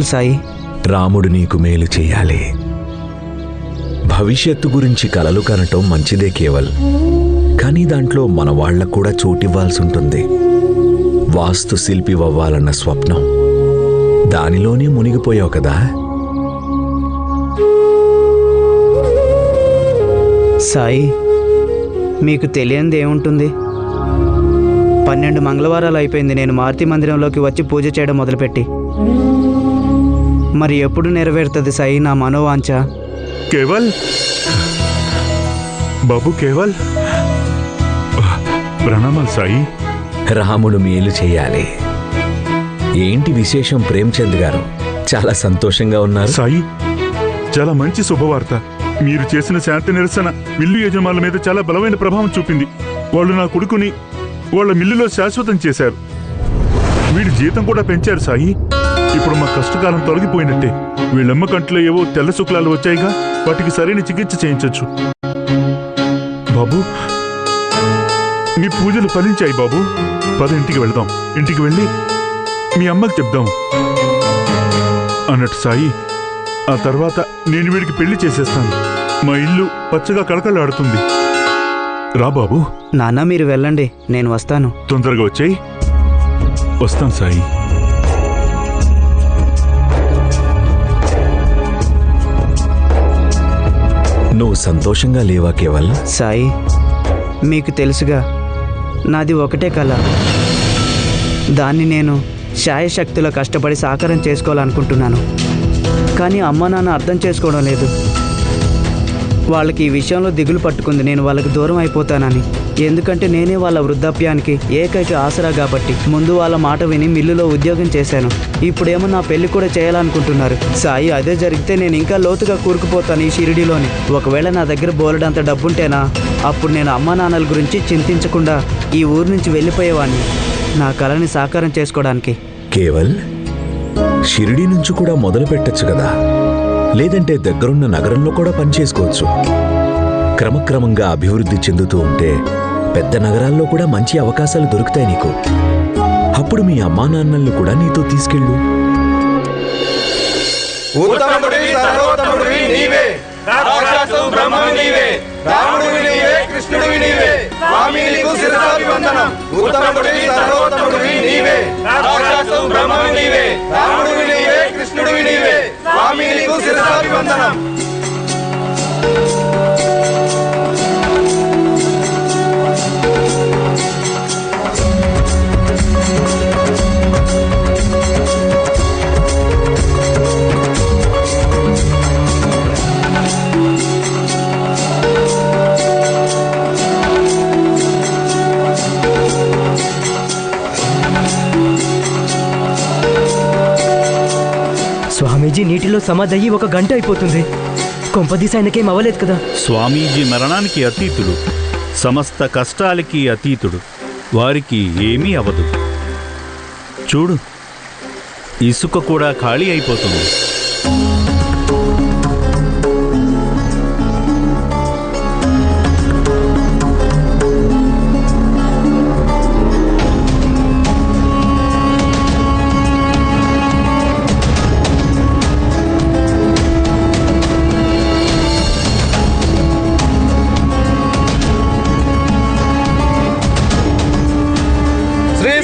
ప్రణామాలు సాయి. రాముడు నీకు మేలు చేయాలి. భవిష్యత్తు గురించి కలలు కనటం మంచిదే కేవల్. కానీ దాంట్లో మన వాళ్ళకు కూడా చోటివ్వాల్సి ఉంటుంది వాస్తు శిల్పివవ్వాలన్న స్వప్నం. దానిలోనే మునిగిపోయావు కదా? సాయి మీకు తెలియంది ఏముంటుంది? పన్నెండు మంగళవారాలు అయిపోయింది. నేను మారుతి మందిరంలోకి వచ్చి పూజ చేయడం మొదలుపెట్టి. మరి ఎప్పుడు నెరవేరుతుంది సాయి నా మనోవాంఛ? కేవల్? బాబు కేవల్? ప్రణామాలు సాయి. రాముడు మేలు చేయాలి. ఏంటి విశేషం ప్రేమ్చంద్ గారు? చాలా సంతోషంగా ఉన్నారు. సాయి చాలా మంచి శుభవార్త. మీరు చేసిన శాంతి నిరసన మిల్లు యజమానుల మీద చాలా బలమైన ప్రభావం చూపింది. వాళ్ళు నా కొడుకుని వాళ్ళ మిల్లులో శాశ్వతం చేశారు. వీడి జీతం కూడా పెంచారు సాయి. ఇప్పుడు మా కష్టకాలం తొలగిపోయినట్టే. వీళ్ళమ్మ కంట్లో ఏవో తెల్ల శుక్లాలు వచ్చాయిగా వాటికి సరైన చికిత్స చేయించొచ్చు. బాబు మీ పూజలు ఫలించాయి బాబు. పద ఇంటికి వెళ్దాం. ఇంటికి వెళ్ళి మీ అమ్మకి చెప్దాం. అన్నట్టు సాయి ఆ తర్వాత నేను వీడికి పెళ్ళి చేసేస్తాను. మా ఇల్లు పచ్చగా కళకళలాడుతుంది. రా బాబు. నాన్న మీరు వెళ్ళండి. నేను వస్తాను. తొందరగా వచ్చాయి. వస్తాం సాయి. నువ్వు సంతోషంగా లేవా కేవల్? సాయి మీకు తెలుసుగా నాది ఒకటే కళ దాన్ని నేను శాయశక్తిలో కష్టపడి సాకారం చేసుకోవాలనుకుంటున్నాను. కానీ అమ్మ నాన్న అర్థం చేసుకోవడం లేదు. వాళ్ళకి ఈ విషయంలో దిగులు పట్టుకుంది నేను వాళ్ళకి దూరం అయిపోతానని. ఎందుకంటే నేనే వాళ్ళ వృద్ధాప్యానికి ఏకైక ఆసరా కాబట్టి ముందు వాళ్ళ మాట విని మిల్లులో ఉద్యోగం చేశాను. ఇప్పుడేమో నా పెళ్ళి కూడా చేయాలనుకుంటున్నారు. సాయి అదే జరిగితే నేను ఇంకా లోతుగా కూరుకుపోతాను ఈ షిరిడిలోని. ఒకవేళ నా దగ్గర బోలెడంత డబ్బుంటేనా? అప్పుడు నేను అమ్మా నాన్నల గురించి చింతించకుండా ఈ ఊరు నుంచి వెళ్ళిపోయేవాడిని నా కళని సాకారం చేసుకోవడానికి. కేవల్ షిరిడి నుంచి కూడా మొదలు పెట్టచ్చు కదా. లేదంటే దగ్గరున్న నగరంలో కూడా పనిచేసుకోవచ్చు క్రమక్రమంగా అభివృద్ధి చెందుతూ ఉంటే పెద్ద నగరాల్లో కూడా మంచి అవకాశాలు దొరుకుతాయి నీకు. అప్పుడు మీ అమ్మా నాన్నల్ని కూడా నీతో తీసుకెళ్ళు. ఉత్తముడివి సర్వోత్తముడివి నీవే. శిరసాభివందనం. స్వామీజీ నీటిలో సమాధయ్యి ఒక గంట అయిపోతుంది. కొంపదీసి ఆయనకేం అవ్వలేదు కదా. స్వామీజీ మరణానికి అతీతుడు. సమస్త కష్టాలకి అతీతుడు. వారికి ఏమీ అవదు చూడు ఇసుక కూడా ఖాళీ అయిపోతుంది.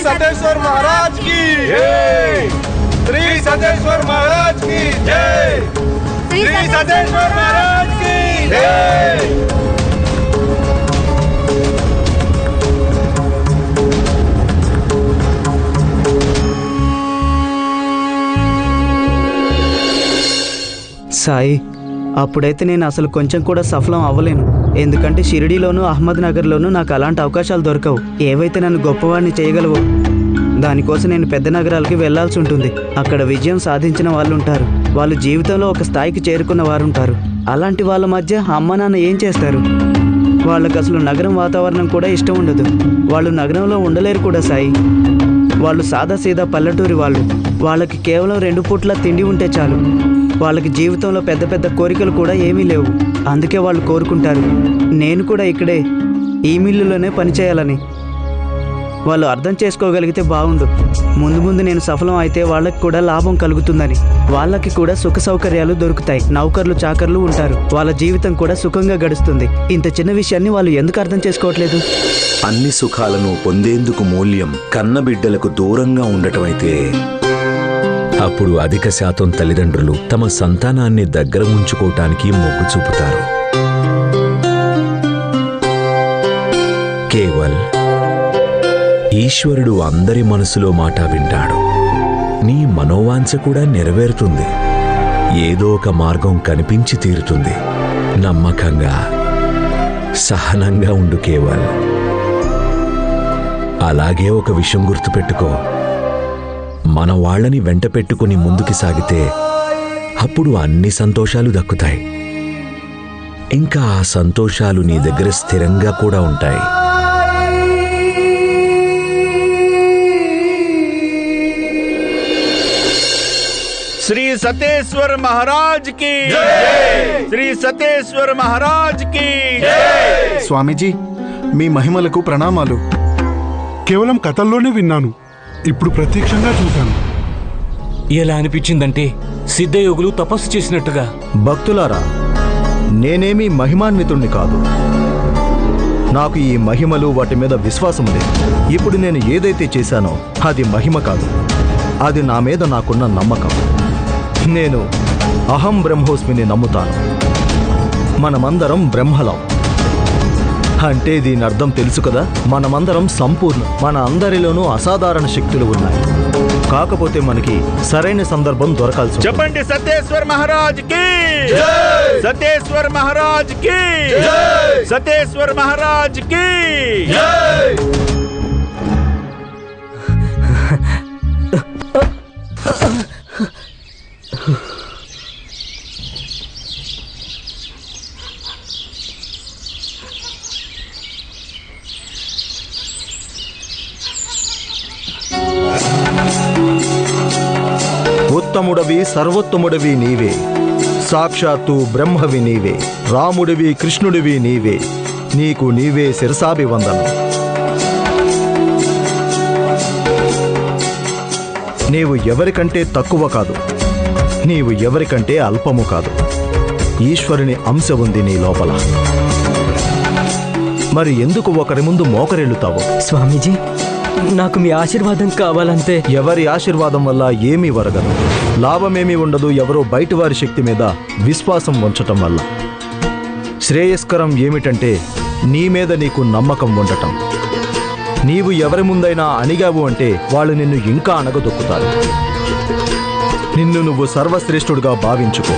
सतेश्वर महाराज की जय। श्री सतेश्वर महाराज की जय। श्री सतेश्वर महाराज की जय। సాయి అప్పుడైతే నేను అసలు కొంచెం కూడా సఫలం అవ్వలేను. ఎందుకంటే షిరిడీలోను అహ్మద్ నగర్లోనూ నాకు అలాంటి అవకాశాలు దొరకవు. ఏవైతే నన్ను గొప్పవాడిని చేయగలవో దానికోసం నేను పెద్ద నగరాలకి వెళ్ళాల్సి ఉంటుంది. అక్కడ విజయం సాధించిన వాళ్ళు ఉంటారు వాళ్ళు జీవితంలో ఒక స్థాయికి చేరుకున్న వారు ఉంటారు అలాంటి వాళ్ళ మధ్య అమ్మ నాన్న ఏం చేస్తారు? వాళ్ళకి అసలు నగరం వాతావరణం కూడా ఇష్టం ఉండదు. వాళ్ళు నగరంలో ఉండలేరు కూడా సాయి. వాళ్ళు సాదాసీదా పల్లెటూరి వాళ్ళు. వాళ్ళకి కేవలం రెండు పూట్ల తిండి ఉంటే చాలు. వాళ్ళకి జీవితంలో పెద్ద పెద్ద కోరికలు కూడా ఏమీ లేవు. అందుకే వాళ్ళు కోరుకుంటారు నేను కూడా ఇక్కడే ఈ మిల్లులోనే పనిచేయాలని వాళ్ళు అర్థం చేసుకోగలిగితే బాగుండు. ముందు ముందు నేను సఫలం అయితే వాళ్ళకి కూడా లాభం కలుగుతుందని. వాళ్ళకి కూడా సుఖ సౌకర్యాలు దొరుకుతాయి. నౌకర్లు చాకర్లు ఉంటారు. వాళ్ళ జీవితం కూడా సుఖంగా గడుస్తుంది. ఇంత చిన్న విషయాన్ని వాళ్ళు ఎందుకు అర్థం చేసుకోవట్లేదు? అన్ని సుఖాలను పొందేందుకు మూల్యం కన్నబిడ్డలకు దూరంగా ఉండటమైతే అప్పుడు అధిక శాతం తల్లిదండ్రులు తమ సంతానాన్ని దగ్గర ఉంచుకోవటానికి మొగ్గు చూపుతారు. కేవల్ ఈశ్వరుడు అందరి మనసులో మాట వింటాడు. నీ మనోవాంఛ కూడా నెరవేరుతుంది. ఏదో ఒక మార్గం కనిపించి తీరుతుంది. నమ్మకంగా సహనంగా ఉండు కేవల్. అలాగే ఒక విషయం గుర్తుపెట్టుకో. మన వాళ్ళని వెంట పెట్టుకుని ముందుకు సాగితే అప్పుడు అన్ని సంతోషాలు దక్కుతాయి. ఇంకా ఆ సంతోషాలు నీ దగ్గర స్థిరంగా కూడా ఉంటాయి. శ్రీ సతేశ్వర్ మహారాజ్కి శ్రీ సతేశ్వర్ మహారాజ్కి స్వామీజీ మీ మహిమలకు ప్రణామాలు. కేవలం కథల్లోనే విన్నాను. ఇప్పుడు ప్రత్యక్షంగా చూశాను. ఎలా అనిపించిందంటే సిద్ధయోగులు తపస్సు చేసినట్టుగా. భక్తులారా నేనేమీ మహిమాన్వితుణ్ణి కాదు. నాకు ఈ మహిమలు వాటి మీద విశ్వాసం లేదు. ఇప్పుడు నేను ఏదైతే చేశానో అది మహిమ కాదు. అది నా మీద నాకున్న నమ్మకం. నేను అహం బ్రహ్మోస్మిని నమ్ముతాను. మనమందరం బ్రహ్మలం. అంటే దీని అర్థం తెలుసు కదా? మనమందరం సంపూర్ణం మన అందరిలోనూ అసాధారణ శక్తులు ఉన్నాయి. కాకపోతే మనకి సరైన సందర్భం దొరకాల్సి. చెప్పండి సతేశ్వర్ మహారాజ్కి! సతేశ్వర్ మహారాజ్కి! సతేశ్వర్ మహారాజ్కి! సర్వోన్నతుడవి సర్వోత్తముడవి నీవే. సాక్షాత్తు బ్రహ్మవి నీవే. రాముడివి కృష్ణుడివి నీవే. నీకు నీవే శిరసాభివందనం. నీవు ఎవరికంటే తక్కువ కాదు. నీవు ఎవరికంటే అల్పము కాదు. ఈశ్వరుని అంశ ఉంది నీ లోపల. మరి ఎందుకు ఒకరి ముందు మోకరిల్లుతావు? స్వామీజీ నాకు మీ ఆశీర్వాదం కావాలంతే ఎవరి ఆశీర్వాదం వల్ల ఏమీ వరగదు. లాభమేమీ ఉండదు ఎవరో బయట వారి శక్తి మీద విశ్వాసం ఉంచటం వల్ల. శ్రేయస్కరం ఏమిటంటే నీ మీద నీకు నమ్మకం ఉండటం. నీవు ఎవరి ముందైనా అణిగావు అంటే వాళ్ళు నిన్ను ఇంకా అణగదొక్కుతారు. నిన్ను నువ్వు సర్వశ్రేష్ఠుడిగా భావించుకో.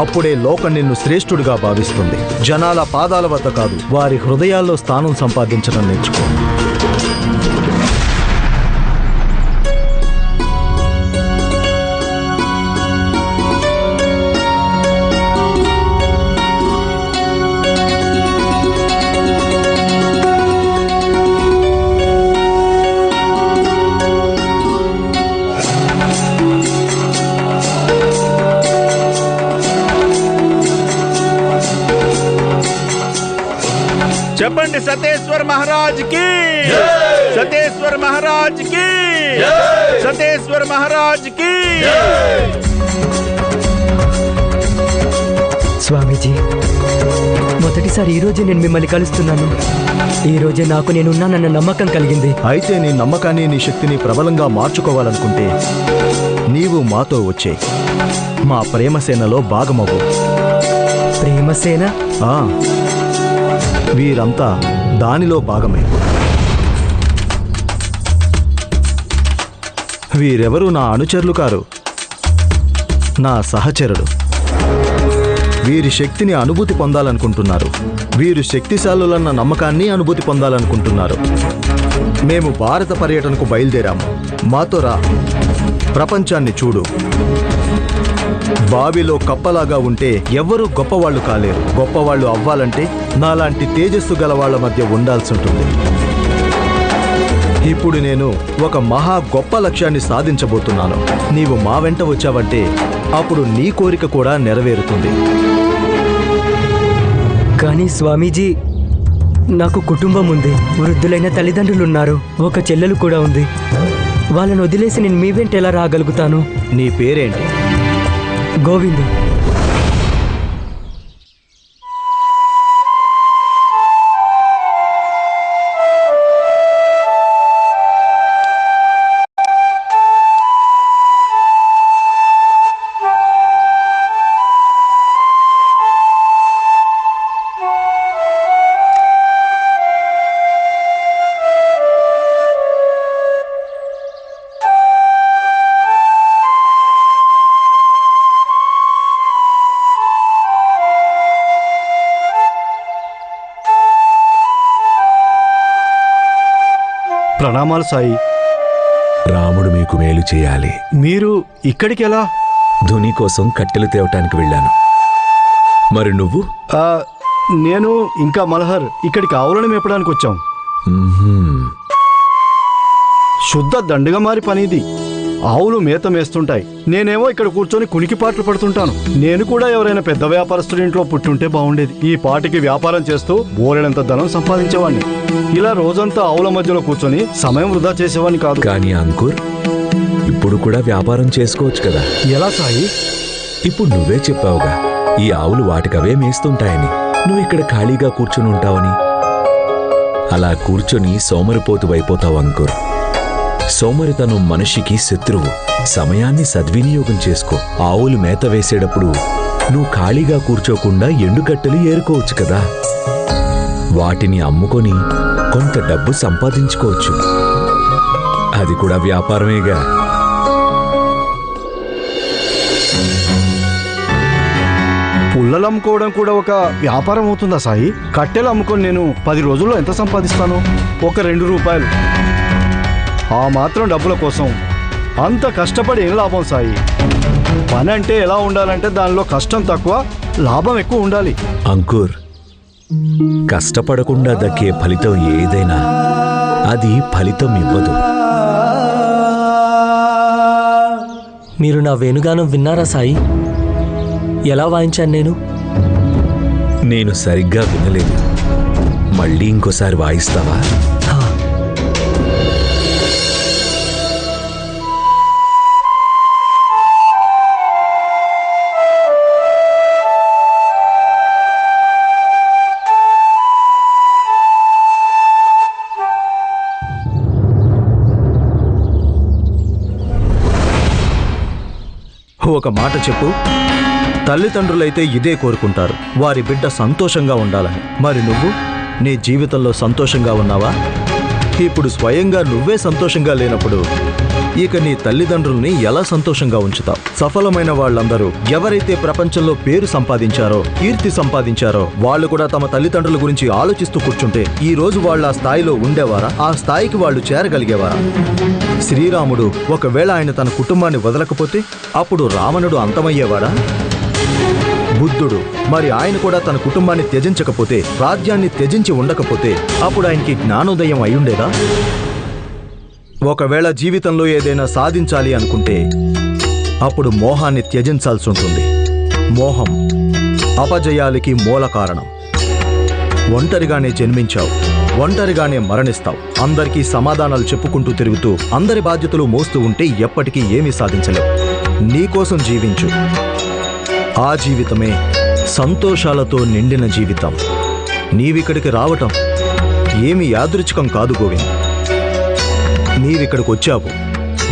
అప్పుడే లోకం నిన్ను శ్రేష్ఠుడిగా భావిస్తుంది. జనాల పాదాల వద్ద కాదు వారి హృదయాల్లో స్థానం సంపాదించడం నేర్చుకో. సతేశ్వర్ మహారాజ్కి సతేశ్వర్ మహారాజ్కి స్వామీజీ మొదటిసారి ఈ రోజే నేను మిమ్మల్ని కలుస్తున్నాను. ఈ రోజే నాకు నేనున్నానన్న నమ్మకం కలిగింది. అయితే నీ నమ్మకాన్ని నీ శక్తిని ప్రబలంగా మార్చుకోవాలనుకుంటే నీవు మాతో వచ్చే. మా ప్రేమసేనలో భాగమవు ప్రేమసేన? ఆ, వీరంతా దానిలో భాగమే. వీరెవరు నా అనుచరులు కారు? నా సహచరుడు వీరి శక్తిని అనుభూతి పొందాలనుకుంటున్నారు. వీరు శక్తిశాలులన్న నమ్మకాన్ని అనుభూతి పొందాలనుకుంటున్నారు. మేము భారత పర్యటనకు బయలుదేరాము. మాతో రా. ప్రపంచాన్ని చూడు. బావిలో కప్పలాగా ఉంటే ఎవ్వరూ గొప్పవాళ్ళు కాలేరు. గొప్పవాళ్ళు అవ్వాలంటే నాలాంటి తేజస్సు గల వాళ్ళ మధ్య ఉండాల్సి ఉంటుంది. ఇప్పుడు నేను ఒక మహా గొప్ప లక్ష్యాన్ని సాధించబోతున్నాను. నీవు మా వెంట వచ్చావంటే అప్పుడు నీ కోరిక కూడా నెరవేరుతుంది. కానీ స్వామీజీ నాకు కుటుంబం ఉంది. వృద్ధులైన తల్లిదండ్రులు ఉన్నారు ఒక చెల్లెలు కూడా ఉంది. వాళ్ళని వదిలేసి నేను మీ వెంట ఎలా రాగలుగుతాను? నీ పేరేంటి? గోవిందు. ప్రణామాలు సాయి. రాముడు మీకు మేలు చేయాలి. మీరు ఇక్కడికి ఎలా ధుని కోసం కట్టెలు తేవటానికి వెళ్ళాను. మరి నువ్వు? ఆ, నేను ఇంకా మల్హర్ ఇక్కడికి ఆవులను మేపడానికి వచ్చాం. మ్మ్హ్మ్. శుద్ధ దండగా మారి పనిది. ఆవులు మేత మేస్తుంటాయి నేనేమో ఇక్కడ కూర్చొని కునికిపాట్లు పడుతుంటాను. నేను కూడా ఎవరైనా పెద్ద వ్యాపారస్తుడి ఇంట్లో పుట్టుంటే బాగుండేది ఈ పాటికి వ్యాపారం చేస్తూ బోలెడంత ధనం సంపాదించేవాడిని ఇలా రోజంతా ఆవుల మధ్యలో కూర్చొని సమయం వృధా చేసేవాడిని కాదు. కానీ అంకుర్ ఇప్పుడు కూడా వ్యాపారం చేసుకోవచ్చు కదా? ఎలా సాయి? ఇప్పుడు నువ్వే చెప్పావుగా ఈ ఆవులు వాటికవే మేస్తుంటాయని. నువ్వు ఇక్కడ ఖాళీగా కూర్చుని ఉంటావని. అలా కూర్చొని సోమరిపోతు అయిపోతావు అంకుర్. సోమరితనం మనిషికి శత్రువు. సమయాన్ని సద్వినియోగం చేసుకో. ఆవులు మేత వేసేటప్పుడు నువ్వు ఖాళీగా కూర్చోకుండా ఎండుకట్టెలు ఏరుకోవచ్చు కదా. వాటిని అమ్ముకొని కొంత డబ్బు సంపాదించుకోవచ్చు. అది కూడా వ్యాపారమేగా. పుల్లలు అమ్ముకోవడం కూడా ఒక వ్యాపారం అవుతుందా సాయి? కట్టెలు అమ్ముకొని నేను పది రోజుల్లో ఎంత సంపాదిస్తాను? ఒక రెండు రూపాయలు. ఆ మాత్రం డబ్బుల కోసం. అంత కష్టపడి ఏం లాభం సాయి? పని అంటే ఎలా ఉండాలంటే దానిలో కష్టం తక్కువ లాభం ఎక్కువ ఉండాలి. అంకుర్ కష్టపడకుండా దక్కే ఫలితం ఏదైనా అది ఫలితం ఇవ్వదు. మీరు నా వేణుగానం విన్నారా సాయి? ఎలా వాయించాను నేను? నేను సరిగ్గా వినలేదు. మళ్ళీ ఇంకోసారి వాయిస్తావా? ఒక మాట చెప్పు. తల్లిదండ్రులైతే ఇదే కోరుకుంటారు. వారి బిడ్డ సంతోషంగా ఉండాలని. మరి నువ్వు? నీ జీవితంలో సంతోషంగా ఉన్నావా? ఇప్పుడు స్వయంగా నువ్వే సంతోషంగా లేనప్పుడు ఇక నీ తల్లిదండ్రుల్ని ఎలా సంతోషంగా ఉంచుతావు? సఫలమైన వాళ్ళందరూ ఎవరైతే ప్రపంచంలో పేరు సంపాదించారో కీర్తి సంపాదించారో వాళ్ళు కూడా తమ తల్లిదండ్రుల గురించి ఆలోచిస్తూ కూర్చుంటే ఈ రోజు వాళ్ళు ఆ స్థాయిలో ఉండేవారా? ఆ స్థాయికి వాళ్ళు చేరగలిగేవారా? శ్రీరాముడు ఒకవేళ ఆయన తన కుటుంబాన్ని వదలకపోతే అప్పుడు రావణుడు అంతమయ్యేవాడా? బుద్ధుడు. మరి ఆయన కూడా తన కుటుంబాన్ని త్యజించకపోతే రాజ్యాన్ని త్యజించి ఉండకపోతే అప్పుడు ఆయనకి జ్ఞానోదయం అయ్యుండేదా? ఒకవేళ జీవితంలో ఏదైనా సాధించాలి అనుకుంటే అప్పుడు మోహాన్ని త్యజించాల్సి ఉంటుంది. మోహం అపజయాలకి మూల కారణం. ఒంటరిగానే జన్మించావు ఒంటరిగానే మరణిస్తావు. అందరికీ సమాధానాలు చెప్పుకుంటూ తిరుగుతూ అందరి బాధ్యతలు మోస్తూ ఉంటే ఎప్పటికీ ఏమీ సాధించలేవు. నీకోసం జీవించు. ఆ జీవితమే సంతోషాలతో నిండిన జీవితం. నీవిక్కడికి రావటం ఏమి యాదృచ్ఛికం కాదు గోవింద్. నీవిక్కడికి వచ్చావు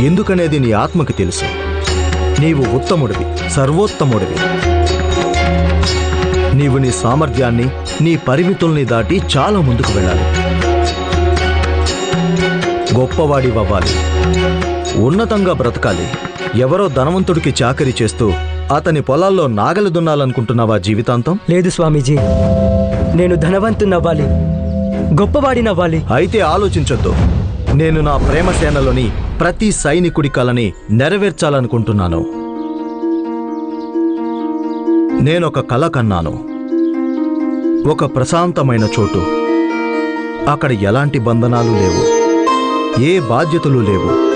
ఎందుకనేది నీ ఆత్మకి తెలుసు. నీవు ఉత్తముడివి సర్వోత్తముడివి. నీవు నీ సామర్థ్యాన్ని నీ పరిమితుల్ని దాటి చాలా ముందుకు వెళ్ళాలి. గొప్పవాడివ్వాలి ఉన్నతంగా బ్రతకాలి. ఎవరో ధనవంతుడికి చాకరీ చేస్తూ అతని పొలాల్లో నాగలి దున్నాలనుకుంటున్నావా జీవితాంతం? లేదు స్వామీజీ. నేను ధనవంతునవ్వాలి గొప్పవాడినవ్వాలి. అయితే ఆలోచించొద్దు. నేను నా ప్రేమ సేనలోని ప్రతి సైనికుడి కలని నెరవేర్చాలనుకుంటున్నాను. నేనొక కల కన్నాను. ఒక ప్రశాంతమైన చోటు. అక్కడ ఎలాంటి బంధనాలు లేవు. ఏ బాధ్యతలు లేవు.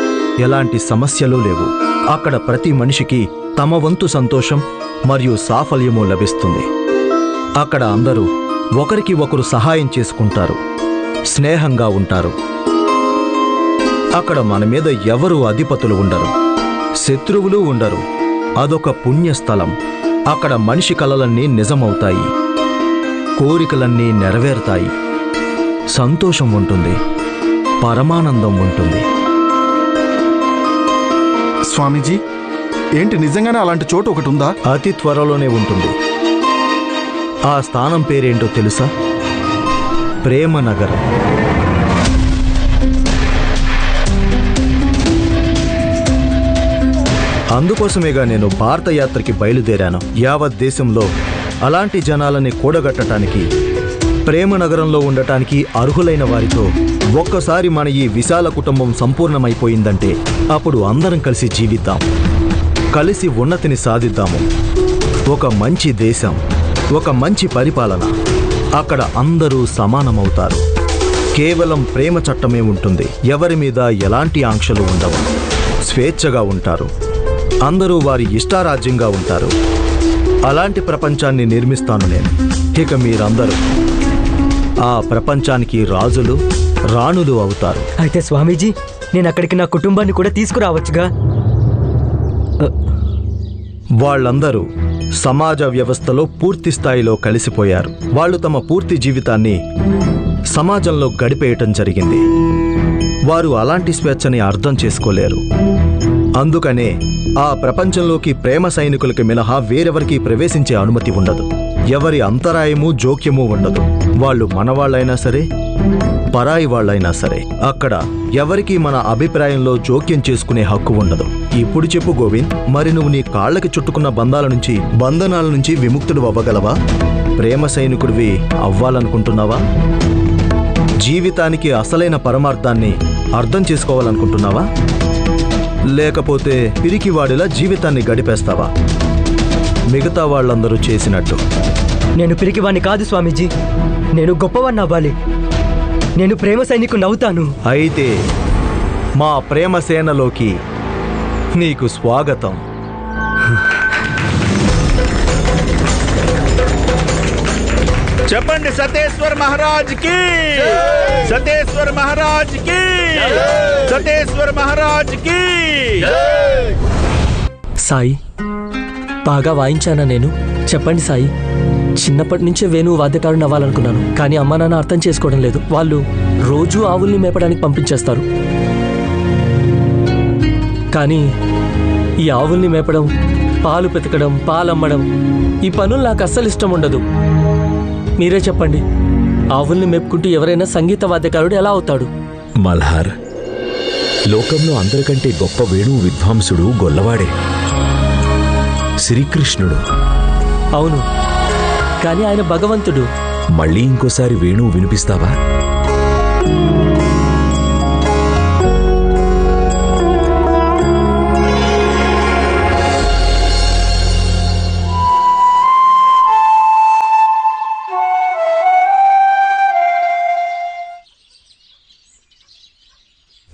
ఎలాంటి సమస్యలు లేవు. అక్కడ ప్రతి మనిషికి తమ వంతు సంతోషం మరియు సాఫల్యము లభిస్తుంది. అక్కడ అందరూ ఒకరికి ఒకరు సహాయం చేసుకుంటారు. స్నేహంగా ఉంటారు. అక్కడ మన మీద ఎవరు అధిపతులు ఉండరు. శత్రువులు ఉండరు. అదొక పుణ్యస్థలం. అక్కడ మనిషి కలలన్నీ నిజమవుతాయి. కోరికలన్నీ నెరవేరుతాయి. సంతోషం ఉంటుంది. పరమానందం ఉంటుంది. స్వామీజీ ఏంటి నిజంగానే అలాంటి చోటు ఒకటి ఉందా? అతి త్వరలోనే ఉంటుంది. ఆ స్థానం పేరేంటో తెలుసా? ప్రేమ నగరం అందుకోసమేగా నేను భారత యాత్రకి బయలుదేరాను. యావత్ దేశంలో అలాంటి జనాలని కూడగట్టడానికి ప్రేమ నగరంలో ఉండటానికి అర్హులైన వారితో ఒక్కసారి మన ఈ విశాల కుటుంబం సంపూర్ణమైపోయిందంటే అప్పుడు అందరం కలిసి జీవిద్దాం. కలిసి ఉన్నతిని సాధిద్దాము. ఒక మంచి దేశం ఒక మంచి పరిపాలన. అక్కడ అందరూ సమానమవుతారు. కేవలం ప్రేమ చట్టమే ఉంటుంది. ఎవరి మీద ఎలాంటి ఆంక్షలు ఉండవు. స్వేచ్ఛగా ఉంటారు. అందరూ వారి ఇష్టారాజ్యంగా ఉంటారు. అలాంటి ప్రపంచాన్ని నిర్మిస్తాను నేను. ఇక మీరందరూ ఆ ప్రపంచానికి రాజులు రాణులు అవుతారు. అయితే స్వామీజీ నేను అక్కడికి నా కుటుంబాన్ని కూడా తీసుకురావచ్చుగా? వాళ్ళందరూ సమాజ వ్యవస్థలో పూర్తి స్థాయిలో కలిసిపోయారు. వాళ్ళు తమ పూర్తి జీవితాన్ని సమాజంలో గడిపేయటం జరిగింది. వారు అలాంటి స్వేచ్ఛని అర్థం చేసుకోలేరు. అందుకనే ఆ ప్రపంచంలోకి ప్రేమ సైనికులకి మినహా వేరెవరికి ప్రవేశించే అనుమతి ఉండదు. ఎవరి అంతరాయము జోక్యము ఉండదు. వాళ్ళు మనవాళ్ళైనా సరే పరాయి వాళ్ళైనా సరే అక్కడ ఎవరికీ మన అభిప్రాయంలో జోక్యం చేసుకునే హక్కు ఉండదు. ఇప్పుడు చెప్పు గోవింద్ మరి నువ్వు నీ కాళ్ళకి చుట్టుకున్న బంధాల నుంచి బంధనాల నుంచి విముక్తుడు అవ్వగలవా? ప్రేమ సైనికుడివి అవ్వాలనుకుంటున్నావా? జీవితానికి అసలైన పరమార్థాన్ని అర్థం చేసుకోవాలనుకుంటున్నావా? లేకపోతే పిరికివాడిలా జీవితాన్ని గడిపేస్తావా? మిగతా వాళ్ళందరూ చేసినట్టు. నేను పిరికివాణ్ణి కాదు స్వామీజీ. నేను గొప్పవాణ్ణి అవ్వాలి. నేను ప్రేమ సైనికుని అవుతాను. అయితే మా ప్రేమ సేనలోకి నీకు స్వాగతం. చెప్పండి సతేశ్వర్ మహారాజ్కి. సతేశ్వర్ మహారాజ్కి. సతేశ్వర్ మహారాజ్కి. సాయి బాగా వాయించానా నేను? చెప్పండి సాయి చిన్నప్పటి నుంచే వేణువు వాద్యకారుని అవ్వాలనుకున్నాను కానీ అమ్మా నాన్న అర్థం చేసుకోవడం లేదు. వాళ్ళు రోజూ ఆవుల్ని మేపడానికి పంపించేస్తారు. కానీ ఈ ఆవుల్ని మేపడం పాలు పెతకడం పాలమ్మడం ఈ పనులు నాకు అస్సలు ఇష్టం ఉండదు. మీరే చెప్పండి ఆవుల్ని మేపుకుంటూ ఎవరైనా సంగీత వాద్యకారుడు ఎలా అవుతాడు? మల్హార్ లోకంలో అందరికంటే గొప్ప వేణువు విద్వాంసుడు గొల్లవాడే. శ్రీకృష్ణుడు. అవును కానీ ఆయన భగవంతుడు. మళ్ళీ ఇంకోసారి వేణువు వినిపిస్తావా?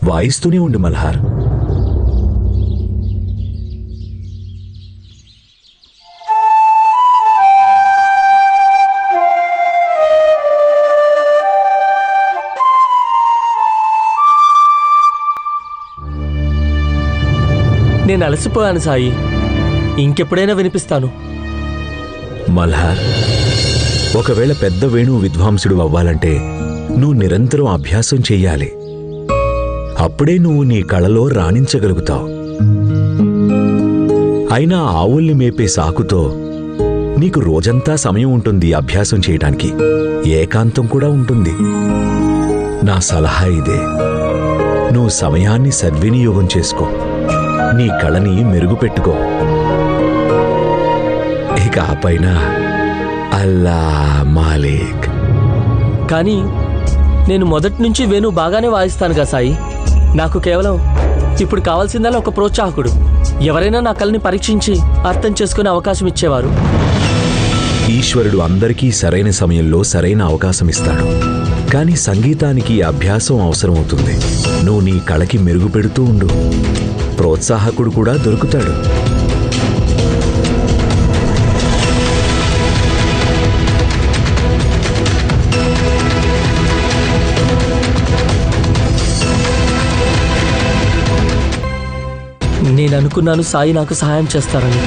వాయిస్తూనే ఉండు మల్హార్. నేను అలసిపోయాను సాయి. ఇంకెప్పుడైనా వినిపిస్తాను. మల్హార్ ఒకవేళ పెద్ద వేణువు విద్వాంసుడు అవ్వాలంటే నువ్వు నిరంతరం అభ్యాసం చెయ్యాలి. అప్పుడే నువ్వు నీ కళలో రాణించగలుగుతావు. అయినా ఆవుల్ని మేపే సాకుతో నీకు రోజంతా సమయం ఉంటుంది అభ్యాసం చేయటానికి. ఏకాంతం కూడా ఉంటుంది. నా సలహా ఇదే. నువ్వు సమయాన్ని సద్వినియోగం చేసుకో. నీ కళని మెరుగుపెట్టుకో. ఇక ఆ పైన అల్లా మాలిక్. కానీ నేను మొదటి నుంచి వేణు బాగానే వాయిస్తాను కదా సాయి. నాకు కేవలం ఇప్పుడు కావాల్సిందల్లా ఒక ప్రోత్సాహకుడు. ఎవరైనా నా కళని పరీక్షించి అర్థం చేసుకునే అవకాశం ఇచ్చేవారు. ఈశ్వరుడు అందరికీ సరైన సమయంలో సరైన అవకాశం ఇస్తాడు. కానీ సంగీతానికి అభ్యాసం అవసరమవుతుంది. నువ్వు నీ కళకి మెరుగుపెడుతూ ఉండు. ప్రోత్సాహకుడు కూడా దొరుకుతాడు. నేను అనుకున్నాను సాయి నాకు సహాయం చేస్తారని.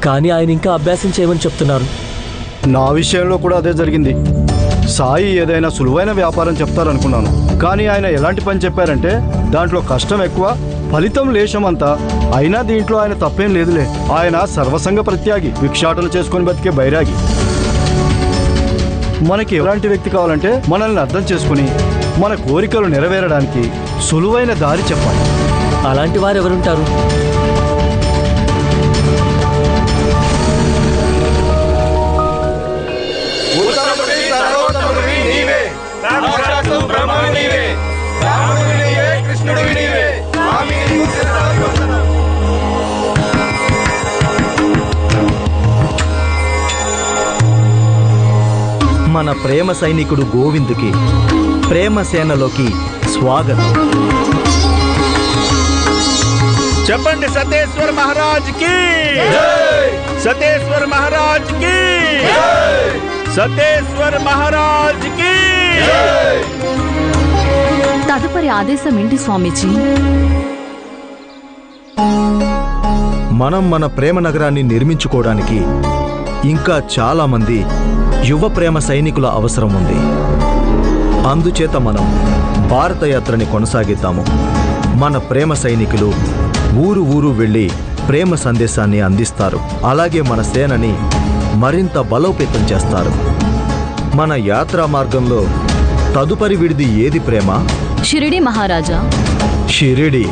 కానీ ఆయన ఇంకా అభ్యాసం చేయమని చెప్తున్నారు. నా విషయంలో కూడా అదే జరిగింది. సాయి ఏదైనా సులువైన వ్యాపారం చెప్తారనుకున్నాను. కానీ ఆయన ఎలాంటి పని చెప్పారంటే దాంట్లో కష్టం ఎక్కువ ఫలితం లేశమంతా. అయినా దీంట్లో ఆయన తప్పేం లేదులే. ఆయన సర్వసంగ ప్రత్యాగి భిక్షాటన చేసుకొని బతికే బైరాగి. మనకి ఎలాంటి వ్యక్తి కావాలంటే మనల్ని అర్థం చేసుకుని మన కోరికలు నెరవేరడానికి సులువైన దారి చెప్పాలి. అలాంటి వారు ఎవరుంటారు. మన ప్రేమ సైనికుడు గోవిందుకి ప్రేమ సేనలోకి స్వాగతం. చెప్పండి సతేశ్వర్ మహారాజ్కి. సతేశ్వర్ మహారాజ్కి. సతేశ్వర్ మహారాజ్కి. తదుపరి ఆదేశం ఏంటి స్వామీజీ? మనం మన ప్రేమ నగరాన్ని నిర్మించుకోవడానికి ఇంకా చాలా మంది యువ ప్రేమ సైనికుల అవసరం ఉంది. అందుచేత మనం భారత యాత్రని కొనసాగిద్దాము. మన ప్రేమ సైనికులు ఊరు ఊరు వెళ్ళి ప్రేమ సందేశాన్ని అందిస్తారు. అలాగే మన సేనని మరింత బలోపేతం చేస్తారు. మన యాత్రా మార్గంలో తదుపరి విడిది ఏది ప్రేమ? షిరిడి మహారాజా. షిరిడి.